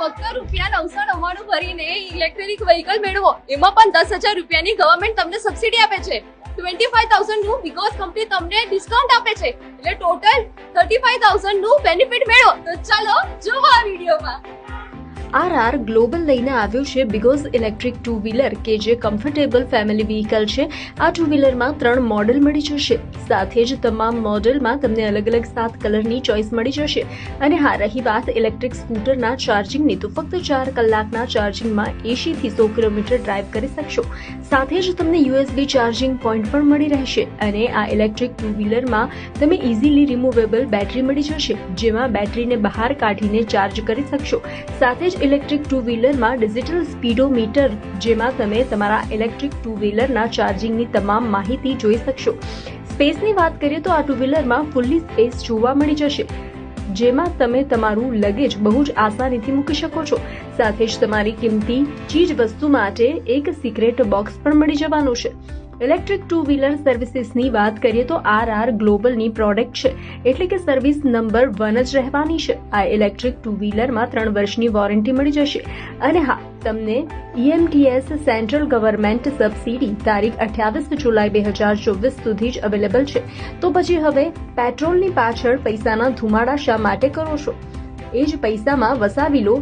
ફક્ત રૂપિયા નવસો નવ્વાણું ભરીને ઇલેક્ટ્રિક વ્હીકલ મેળવો. એમાં પણ દસ હજાર રૂપિયાની ગવર્મેન્ટ તમને સબસિડી આપે છે. ટ્વેન્ટી ફાઈવ થાઉઝન્ડનું બિકોઝ કંપની તમને ડિસ્કાઉન્ટ આપે છે. એટલે ટોટલ થર્ટી ફાઈવ થાઉઝન્ડનું બેનિફિટ મેળવો. તો ચાલો જોવો આ વિડીયોમાં આર આર ગ્લોબલ લઈને આવ્યું છે બિકોઝ ઇલેક્ટ્રિક ટુ વ્હીલર કે જે કમ્ફર્ટેબલ ફેમિલી વ્હીકલ છે. આ ટુ વ્હીલરમાં ત્રણ મોડેલ મળી જશે. સાથે જ તમામ મોડેલમાં તમને અલગ અલગ સાત કલરની ચોઇસ મળી જશે. અને હા, રહી વાત ઇલેક્ટ્રિક સ્કૂટરના ચાર્જિંગની તો ફક્ત ચાર કલાકના ચાર્જિંગમાં એંશીથી સો કિલોમીટર ડ્રાઈવ કરી શકશો. સાથે જ તમને યુએસબી ચાર્જિંગ પોઈન્ટ પણ મળી રહેશે અને આ ઇલેક્ટ્રિક ટુ વ્હીલરમાં તમે ઇઝીલી રિમુવેબલ બેટરી મળી જશે, જેમાં બેટરીને બહાર કાઢીને ચાર્જ કરી શકશો. સાથે જ ઇલેક્ટ્રિક ટુ વ્હીલરમાં ડિજિટલ સ્પીડોમીટર, જેમાં તમે તમારા ઇલેક્ટ્રિક ટુ વ્હીલરના ચાર્જિંગની તમામ માહિતી જોઈ શકશો. સ્પેસની વાત કરીએ તો આ ટુ વ્હીલરમાં ફૂલ્લી સ્પેસ જોવા મળી જશે, જેમાં તમે તમારું લગેજ બહુ જ આસાનીથી મૂકી શકો છો. સાથે જ તમારી કિંમતી ચીજ વસ્તુ માટે એક સિક્રેટ બોક્સ પણ મળી જવાનું છે. ઇલેક્ટ્રિક ટુ વ્હીલર સર્વિસીસની વાત કરીએ તો આર આર ગ્લોબલની પ્રોડક્ટ છે. એટલે કે સર્વિસ નંબર વન જ રહેવાની છે. આ ઇલેક્ટ્રિક ટુ વ્હીલરમાં ત્રણ વર્ષની વોરંટી મળી જશે. અને હા, તમને ઈએમટીએસ સેન્ટ્રલ ગવર્મેન્ટ સબસિડી તારીખ અઠ્યાવીસ જુલાઈ બે હજાર ચોવીસ સુધી જ અવેલેબલ છે. તો પછી હવે પેટ્રોલની પાછળ પૈસાના ધુમાડા શા માટે કરો છો. એ જ પૈસામાં વસાવી લો